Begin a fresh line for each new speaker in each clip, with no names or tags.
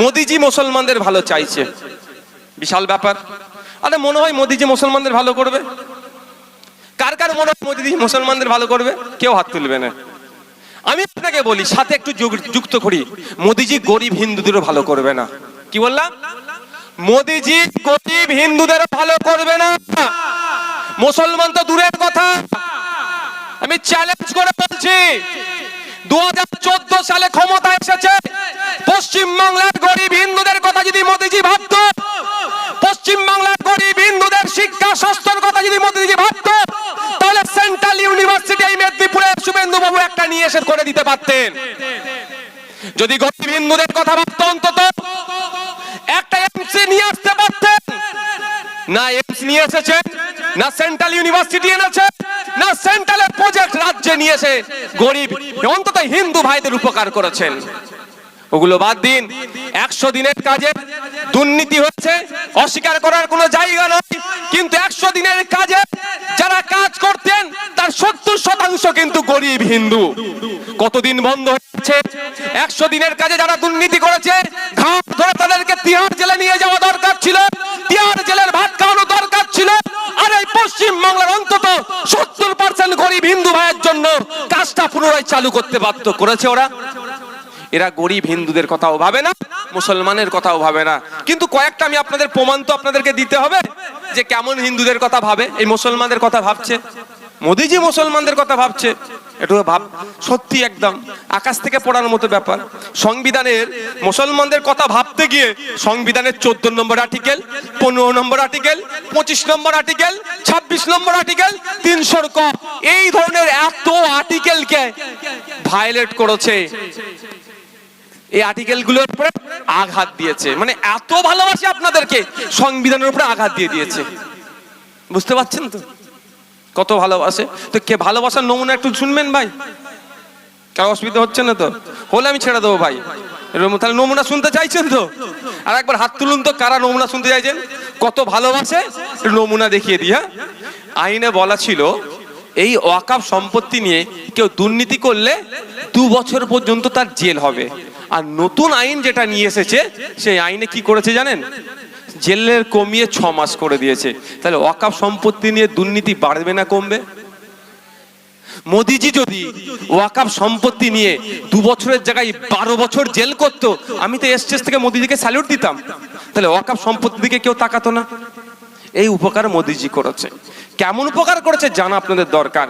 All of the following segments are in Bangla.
মোদিজি মুসলমানদের ভালো চাইছে। বিশাল ব্যাপার। আরে মনে হয় মোদিজি মুসলমানদের ভালো করবে? কার কার মনে হয় মোদিজি মুসলমানদের ভালো করবে? কেউ হাত তুলবে না। আমি আপনাকে বলি, সাথে একটু যুক্ত করি। মোদিজি গরিব হিন্দুদেরও ভালো করবে না। কি বললাম? মোদিজি গরিব হিন্দুদের ভালো করবে না। মুসলমান তো দূরের কথা। আমি চ্যালেঞ্জ করে বলছি দু হাজার চোদ্দ সালে ক্ষমতা এসেছে। পশ্চিম বাংলার গরিব হিন্দুদের কথা যদি মোদিজি ভাবত পশ্চিম বাংলার গরিব হিন্দুদের শিক্ষা, স্বাস্থ্যের কথা যদি মোদিজি ভাবত, তাহলে সেন্ট্রাল ইউনিভার্সিটি এই মেদিনীপুরে শুভেন্দু বাবু একটা নিয়ে এসে করে দিতে পারতেন। যদি গরিব হিন্দুদের কথা ভাবত অন্তত, একটা এমসি নিয়ে না এমস নিয়ে এসেছেন না সেন্ট্রাল ইউনিভার্সিটি এনেছে, না সেন্ট্রালের প্রজেক্ট রাজ্যে নিয়ে এসে গরিব, অন্তত হিন্দু ভাইদের উপকার করেছেন। ওগুলো বাদ দিন, একশো দিনের কাজে দুর্নীতি হচ্ছে অস্বীকার করার কোনো জায়গা নয় কিন্তু একশো দিনের কাজে যারা কাজ করতেন, তার সত্তর শতাংশ কিন্তু গরিব হিন্দু। কতদিন বন্ধ হচ্ছে একশো দিনের কাজে যারা দুর্নীতি করেছে, ঘাট ধরে তাদেরকে তিহার জেলে নিয়ে যাওয়া দরকার। গরিব হিন্দু ভাইয়ের জন্য কাজটা পুনরায় চালু করতে বাধ্য করেছে ওরা। এরা গরিব হিন্দুদের কথাও ভাবে না, মুসলমানের কথাও ভাবে না। কিন্তু কয়েকটা আমি আপনাদের প্রমাণ তো আপনাদেরকে দিতে হবে যে কেমন হিন্দুদের কথা ভাবে, এই মুসলমানদের কথা ভাবছে। মোদিজি মুসলমানদের কথা ভাবছে। একটু ভাব। সত্যি একদম। আকাশ থেকে পড়ার মতো ব্যাপার। সংবিধানের মুসলমানদের কথা ভাবতে গিয়ে সংবিধানের চোদ্দ নম্বর আর্টিকেল পনেরো নম্বর আর্টিকেল পঁচিশ নম্বর আর্টিকেল ছাব্বিশ নম্বর আর্টিকেল তিনশোর ক এই ধরনের এত আর্টিকেলকে ভায়োলেট করেছে। এই আর্টিকেলগুলোর উপরে আঘাত দিয়েছে। মানে এত ভালোবাসে আপনাদেরকে, সংবিধানের উপরে আঘাত দিয়ে দিয়েছে। বুঝতে পারছেন তো? কত ভালোবাসে? তো কে ভালোবাসার নমুনা একটু শুনবেন ভাই? কারও অসুবিধা হচ্ছে না তো? হলে আমি ছেড়ে দেবো ভাই। তাহলে নমুনা শুনতে চাইছেন তো? আর একবার হাত তুলুন তো, কারা নমুনা শুনতে চাইছেন? কত ভালোবাসে? নমুনা দেখিয়ে দিই হ্যাঁ? আইনে বলা ছিল, এই ওয়াকাফ সম্পত্তি নিয়ে কেউ দুর্নীতি করলে দু বছর পর্যন্ত তার জেল হবে। আর নতুন আইন যেটা নিয়ে এসেছে, সেই আইনে কি করেছে জানেন? জেলের কমিয়ে ছ মাস করে দিয়েছে। তাহলে ওয়াকাফ সম্পত্তি নিয়ে দুর্নীতি বাড়বে না কমবে? মোদিজি যদি ওয়াকাফ সম্পত্তি নিয়ে দু বছরের জায়গায় বারো বছর জেল করতো, আমি তো স্টেজ থেকে মোদিজিকে স্যালুট দিতাম। তাহলে ওয়াকাফ সম্পত্তির দিকে কেউ তাকাতো না? এই উপকার মোদিজি করেছে। কেমন উপকার করেছে জানা আপনাদের দরকার?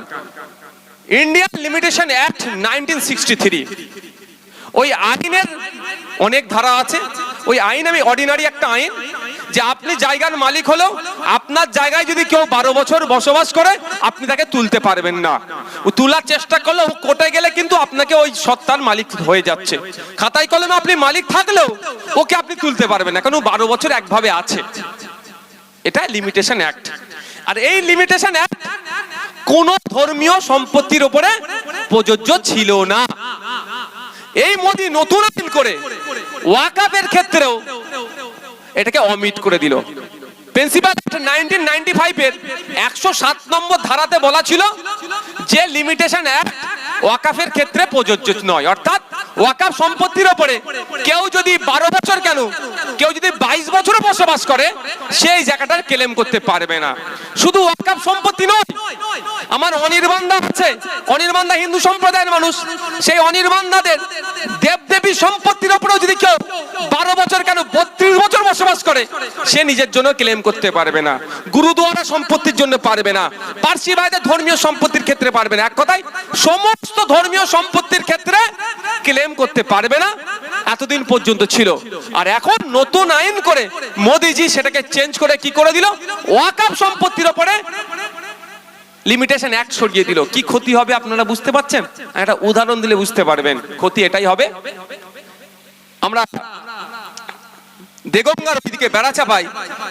Indian limitation act nineteen sixty three. ওই আইনের অনেক ধারা আছে। ওই আইন আমি অর্ডিনারি একটা আইন। যে আপনি জায়গার মালিক হলেও আপনার জায়গায় যদি কেউ বারো বছর বসবাস করে, আপনি তাকে তুলতে পারবেন না। তোলার চেষ্টা করলে ও কোর্টে গেলে কিন্তু আপনাকে ওই সত্তার মালিক হয়ে যাচ্ছে। খাতায় কলমে আপনি মালিক থাকলেও ওকে আপনি তুলতে পারবেন না, কারণ বারো বছর একভাবে আছে। এটা লিমিটেশন অ্যাক্ট আর এই লিমিটেশন অ্যাক্ট কোন ধর্মীয় সম্পত্তির উপরে প্রযোজ্য ছিল না। এই মোদি নতুন আইন করে ওয়াকাফের ক্ষেত্রেও এটাকে অমিট করে দিল। প্রিন্সিপাল নাইনটিন নাইনটি ফাইভের একশো সাত নম্বর ধারাতে বলা ছিল যে লিমিটেশন ওয়াকাফের ক্ষেত্রে প্রযোজ্য নয়। অর্থাৎ ওয়াকাফ সম্পত্তির ওপরে কেউ যদি বারো বছর কেন, কেউ যদি বাইশ বছরও বসবাস করে, সেই জায়গাটার ক্লেম করতে পারবে না। শুধু ওয়াকাফ সম্পত্তি নয়, আমার অনির্বাণদা আছে। অনির্বাণদা হিন্দু সম্প্রদায়ের মানুষ। সেই অনির্বাণদাদের দেবদেবী সম্পত্তির উপরেও যদি কেউ বারো বছর কেন বত্রিশ বছর বসবাস করে, সে নিজের জন্য ক্লেম করতে পারবে না। গুরুদুয়ারা সম্পত্তির জন্য পারবে না। পার্সি ভাইদের ধর্মীয় সম্পত্তির ক্ষেত্রে পারবে না। এক কথায়, সমস্ত ধর্মীয় সম্পত্তির ক্ষেত্রে ক্লেম করতে পারবে না। এতদিন পর্যন্ত ছিল। আর এখন নতুন আইন করে মোদিজি সেটাকে চেঞ্জ করে কি করে দিল? ওয়াকাফ সম্পত্তির উপরে লিমিটেশন এক সরিয়ে দিল। কি ক্ষতি হবে আপনারা বুঝতে পারছেন? একটা উদাহরণ দিলে বুঝতে পারবেন। ক্ষতি এটাই হবে। আমরা দেগঙ্গার ওইদিকে বেড়াচা পাই।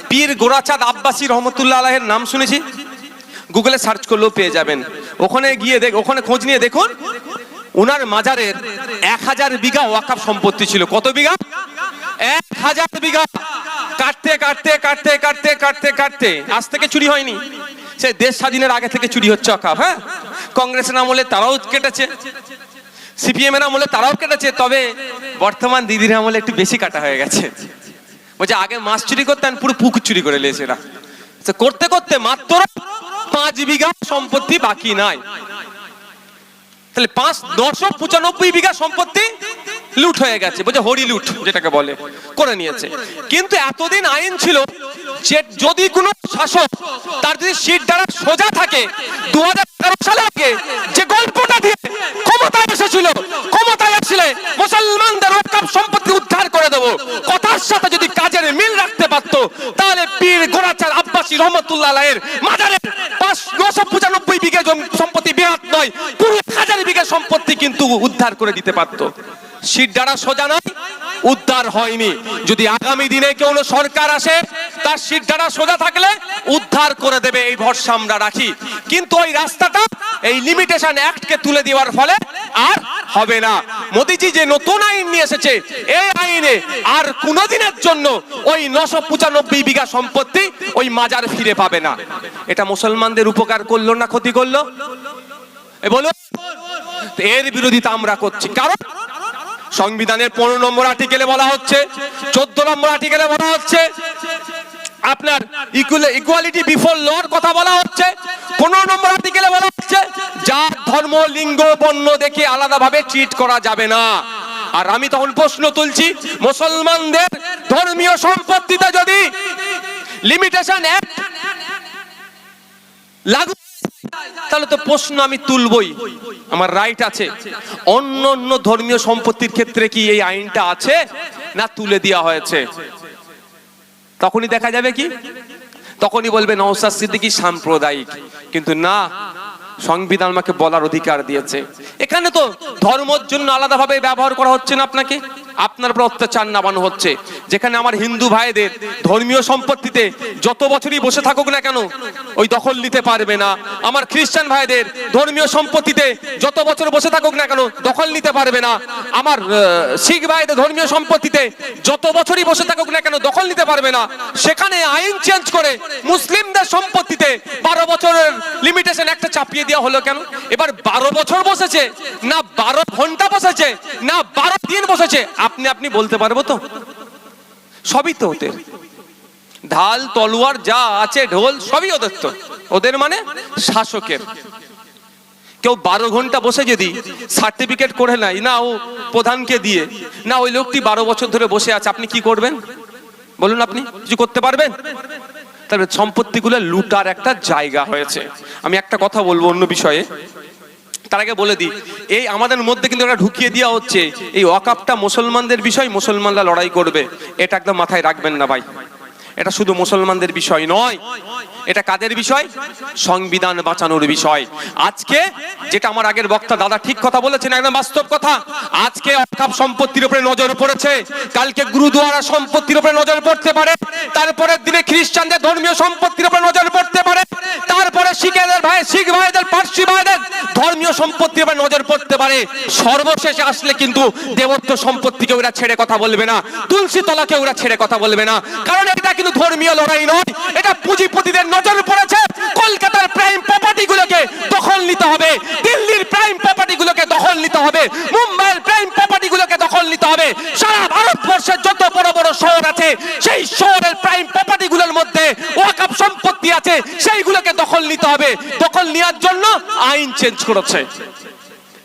পীর গোরাচাঁদ আব্বাসী রহমতুল্লাহ আলাহের নাম শুনেছি? গুগলে সার্চ করলেও পেয়ে যাবেন। ওখানে গিয়ে দেখ ওখানে খোঁজ নিয়ে দেখুন ওনার মাজারের এক হাজার বিঘা ওয়াকাফ সম্পত্তি ছিল। কত বিঘা? এক হাজার বিঘা। কাটতে কাটতে কাটতে কাটতে কাটতে কাটতে। আজ থেকে চুরি হয়নি। সে দেশ স্বাধীনের আগে থেকে চুরি হচ্ছে ওয়াকাফ হ্যাঁ? কংগ্রেসের আমলে তারাও কেটেছে, সিপিএম এর আমলে তারাও কেটেছে, তবে বর্তমান দিদির আমলে একটু বেশি কাটা হয়ে গেছে। বলছে, আগে মাছ চুরি করতেন, পুরো পুকুর চুরি করে নিয়েছে এরা। করতে করতে মাত্র পাঁচ বিঘা সম্পত্তি বাকি নাই। তাহলে পাঁচ, দশশো পঁচানব্বই বিঘা সম্পত্তি লুট হয়ে গেছে। বলছে হরি লুট যেটাকে বলে, করে নিয়েছে। কিন্তু এতদিন আইন ছিল যে যদি কোনো শাসক তার যদি সিট দ্বারা সোজা থাকে দু সালে আগে যে গল্পটা দিয়ে ক্ষমতায় এসেছিল, ক্ষমতায় আসলে মুসলমানদের ওয়াকফ সম্পত্তি উদ্ধার করে দেবো। কথার সাথে যদি কাজের মিল রাখতে পারতো, তাহলে পীর গোরাচার আব্বাসী রহমতুল্লাহ আলাইয়ের মাজারের পাঁচ নশো পঁচানব্বই বিঘা সম্পত্তি বিরাট নয় পুরো হাজার বিঘা সম্পত্তি কিন্তু উদ্ধার করে দিতে পারতো। সিট দ্বারা সোজা নয় উদ্ধার হয়নি। যদি আগামী দিনে কোনো সরকার আসে, তার দ্বারা সোজা থাকলে উদ্ধার করে দেবে এই ভরসা আমরা রাখি। কিন্তু ওই রাস্তাটা, এই লিমিটেশন অ্যাক্টকে তুলে দেওয়ার ফলে আর হবে না। মোদিজি যে নতুন আইন নিয়ে এসেছে, এই আইনে আর কোনোদিনের জন্য ওই নশো পঁচানব্বই বিঘা সম্পত্তি ওই মাজার ফিরে পাবে না। এটা মুসলমানদের উপকার করল না ক্ষতি করল? বলো এর বিরোধিতা আমরা করছি। কারণ সংবিধানের পনেরো নম্বর আর্টিকেলে বলা হচ্ছে চোদ্দ নম্বর আর্টিকেলে বলা হচ্ছে আপনার ইকুয়ালিটি বিফোর লর কথা বলা হচ্ছে পনেরো নম্বর আর্টিকেলে বলা হচ্ছে যার ধর্ম লিঙ্গ বর্ণ দেখে আলাদাভাবে চিট করা যাবে না। আর আমি তখন প্রশ্ন তুলছি মুসলমানদের ধর্মীয় সম্পত্তিতে যদি লিমিটেশন অ্যাক্ট লাগু তাহলে তো প্রশ্ন আমি তুলবই। আমার রাইট আছে। অন্য অন্য ধর্মীয় সম্পত্তির ক্ষেত্রে কি এই আইনটা আছে? না, তুলে দেওয়া হয়েছে। তখনই দেখা যাবে কি? তখনই বলবে নওসাদ সিদ্দিকী সাম্প্রদায়িক। কিন্তু না সংবিধান আমাকে বলার অধিকার দিয়েছে। এখানে তো ধর্মর জন্য আলাদাভাবে ব্যবহার করা হচ্ছে না আপনাকে? আপনার উপর অত্যাচার নামানো হচ্ছে। যেখানে আমার হিন্দু ভাইদের ধর্মীয় সম্পত্তিতে যত বছরই বসে থাকুক না কেন, ওই দখল নিতে পারবে না। আমার খ্রিস্টান ভাইদের ধর্মীয় সম্পত্তিতে যত বছর বসে থাকুক না কেন, দখল নিতে পারবে না। আমার শিখ ভাইদের ধর্মীয় সম্পত্তিতে যত বছরই বসে থাকুক না কেন, দখল নিতে পারবে না। সেখানে আইন চেঞ্জ করে মুসলিমদের সম্পত্তিতে বছরের লিমিটেশন একটা চাপিয়ে দেওয়া হলো কেন? এবার বারো বছর বসেছে, না বারো ঘণ্টা বসেছে, না বারো দিন বসেছে, আপনি আপনি বলতে পারব তো? সবই তো ওদের। ঢাল, তলোয়ার যা আছে, ঢোল, সবই ওদের তো। ওদের মানে শাসকের। কেউ বারো ঘণ্টা বসে যদি সার্টিফিকেট করে নাই না ও প্রধানকে দিয়ে, না ওই লোকটি বারো বছর ধরে বসে আছে, আপনি কি করবেন? বলুন আপনি, কিছু করতে পারবেন? তবে সম্পত্তিগুলো লুটার একটা জায়গা হয়েছে। আমি একটা কথা বলব অন্য বিষয়ে। তার আগে বলে দিই, এই আমাদের মধ্যে কিন্তু একটা ঢুকিয়ে দেওয়া হচ্ছে। এই ওয়াকাপটা মুসলমানদের বিষয়, মুসলমানরা লড়াই করবে। এটা একদম মাথায় রাখবেন না ভাই। এটা শুধু মুসলমানদের বিষয় নয়। এটা কাদের বিষয়? সংবিধান বাঁচানোর বিষয়। আজকে যেটা আমার আগের বক্তা দাদা ঠিক কথা বলেছেন, একদম বাস্তব কথা। আজকে অকাপ সম্পত্তির উপরে নজর পড়েছে। কালকে গুরুদুয়ারা সম্পত্তির উপরে নজর পড়তে পারে। তারপরের দিনে খ্রিস্টানদের ধর্মীয় সম্পত্তির উপরে নজর পড়তে পারে। তারপরে শিখেদের ভাই, শিখ ভাইদের, পার্সি ভাইদের ধর্মীয় সম্পত্তির উপরে নজর পড়তে পারে। সর্বশেষে আসলে কিন্তু দেবত্ব সম্পত্তিকে ওরা ছেড়ে কথা বলবে না। তুলসী তলাকে ওরা ছেড়ে কথা বলবে না। কারণ এটা কিন্তু ধর্মীয় লড়াই নয়। এটা পুঁজিপতিদের নজর পড়েছে, কলকাতার প্রাইম প্রপার্টি গুলোকে দখল নিতে হবে, দিল্লির প্রাইম প্রপার্টি গুলোকে দখল নিতে হবে, মুম্বাইয়ের প্রাইম প্রপার্টি গুলোকে দখল নিতে হবে। সারা ভারতবর্ষের যত বড় বড় শহর আছে, সেই শহরের প্রাইম প্রপার্টি গুলোর মধ্যে ওয়াকাপ সম্পত্তি আছে, সেইগুলোকে দখল নিতে হবে। দখল নেওয়ার জন্য আইন চেঞ্জ করেছে।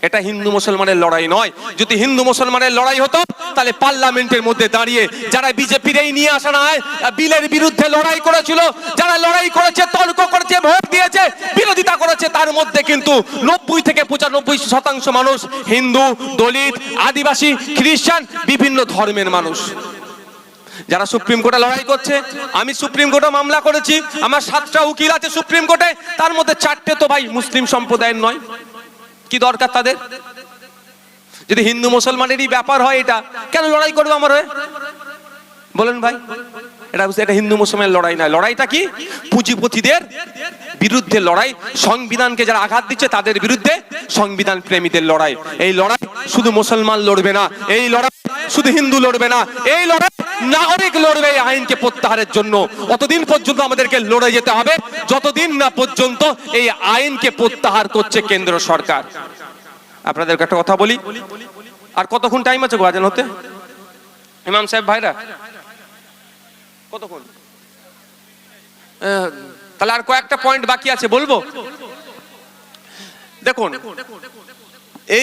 এটা হিন্দু মুসলমানের লড়াই নয়। যদি হিন্দু মুসলমানের লড়াই হতো, তাহলে পার্লামেন্টের মধ্যে দাঁড়িয়ে যারা বিজেপির এই নিয়ে আসা নয় বিলের বিরুদ্ধে লড়াই করেছিল, যারা লড়াই করেছে, তর্ক করেছে, ভোট দিয়েছে, বিরোধিতা করেছে, তার মধ্যে কিন্তু নব্বই থেকে পঁচানব্বই শতাংশ মানুষ হিন্দু, দলিত, আদিবাসী, খ্রিস্টান, বিভিন্ন ধর্মের মানুষ। যারা সুপ্রিম কোর্টে লড়াই করছে, আমি সুপ্রিম কোর্টে মামলা করেছি, আমার সাতটা উকিল আছে সুপ্রিম কোর্টে, তার মধ্যে চারটে তো ভাই মুসলিম সম্প্রদায়ের নয়। কি দরকার তাদের? যদি হিন্দু মুসলমানেরই ব্যাপার হয় এটা, কেন লড়াই করবে আমার হয়ে? বলেন ভাই, এটা এটা হিন্দু মুসলমানের লড়াই নয়। লড়াইটা কি? পুঁজিপতিদের বিরুদ্ধে লড়াই, সংবিধানকে যারা আঘাত দিচ্ছে তাদের বিরুদ্ধে সংবিধান প্রেমীদের লড়াই। এই লড়াই শুধু মুসলমান লড়বে না, এই লড়াই শুধু হিন্দু লড়বে না, এই লড়াই নাগরিক লড়বে এই আইনকে প্রত্যাহারের জন্য অতদিন পর্যন্ত আমাদেরকে লড়ে যেতে হবে, যতদিন না পর্যন্ত এই আইনকে প্রত্যাহার করছে কেন্দ্র সরকার। আপনাদেরকে একটা কথা বলি, আর কতক্ষণ টাইম আছে গো আজান হতে? ইমাম সাহেব, ভাইরা? কতক্ষণ? তাহলে আর কয়েকটা পয়েন্ট বাকি আছে, বলব? দেখুন, এই